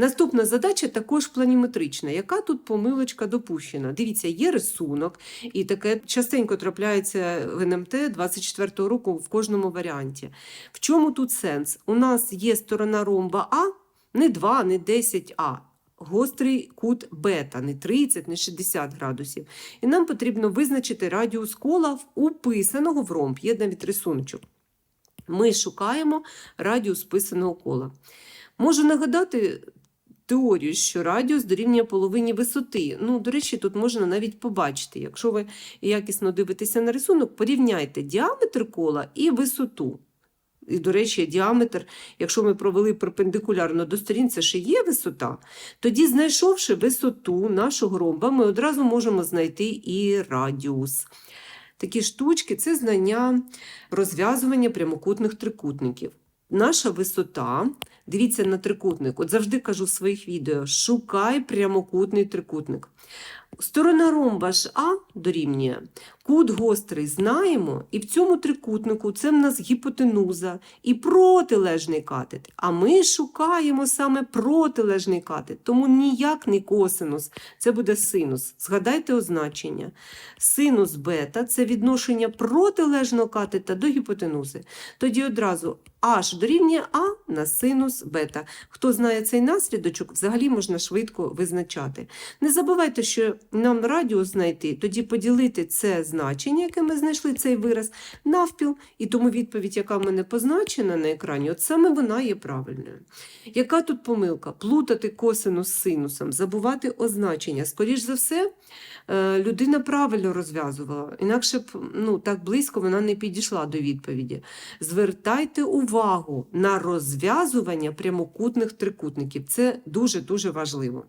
Наступна задача також планіметрична. Яка тут помилочка допущена? Дивіться, є рисунок, і таке частенько трапляється в НМТ 24-го року в кожному варіанті. В чому тут сенс? У нас є сторона ромба А, не 2, не 10 А. Гострий кут бета, не 30, не 60 градусів. І нам потрібно визначити радіус кола уписаного в ромб. Є навіть рисуночок. Ми шукаємо радіус писаного кола. Можу нагадати теорію, що радіус дорівнює половині висоти. Ну, до речі, тут можна навіть побачити. Якщо ви якісно дивитеся на рисунок, порівняйте діаметр кола і висоту. І, до речі, діаметр, якщо ми провели перпендикулярно до сторін, це ще є висота, тоді, знайшовши висоту нашого ромба, ми одразу можемо знайти і радіус. Такі штучки це знання розв'язування прямокутних трикутників. Наша висота, дивіться на трикутник. От завжди кажу в своїх відео: шукай прямокутний трикутник. Сторона ромба ж А дорівнює. Кут гострий знаємо, і в цьому трикутнику це в нас гіпотенуза і протилежний катет. А ми шукаємо саме протилежний катет, тому ніяк не косинус, це буде синус. Згадайте означення. Синус бета це відношення протилежного катета до гіпотенузи. Тоді одразу h дорівнює А на синус бета. Хто знає цей наслідочок, взагалі можна швидко визначати. Не забувайте, що нам радіус знайти, тоді поділити це значення, яке ми знайшли, цей вираз, навпіл, і тому відповідь, яка в мене позначена на екрані, от саме вона є правильною. Яка тут помилка? Плутати косинус з синусом, забувати означення. Скоріш за все, е, людина правильно розв'язувала, інакше б ну, так близько вона не підійшла до відповіді. Звертайте увагу на розв'язування прямокутних трикутників. Це дуже-дуже важливо.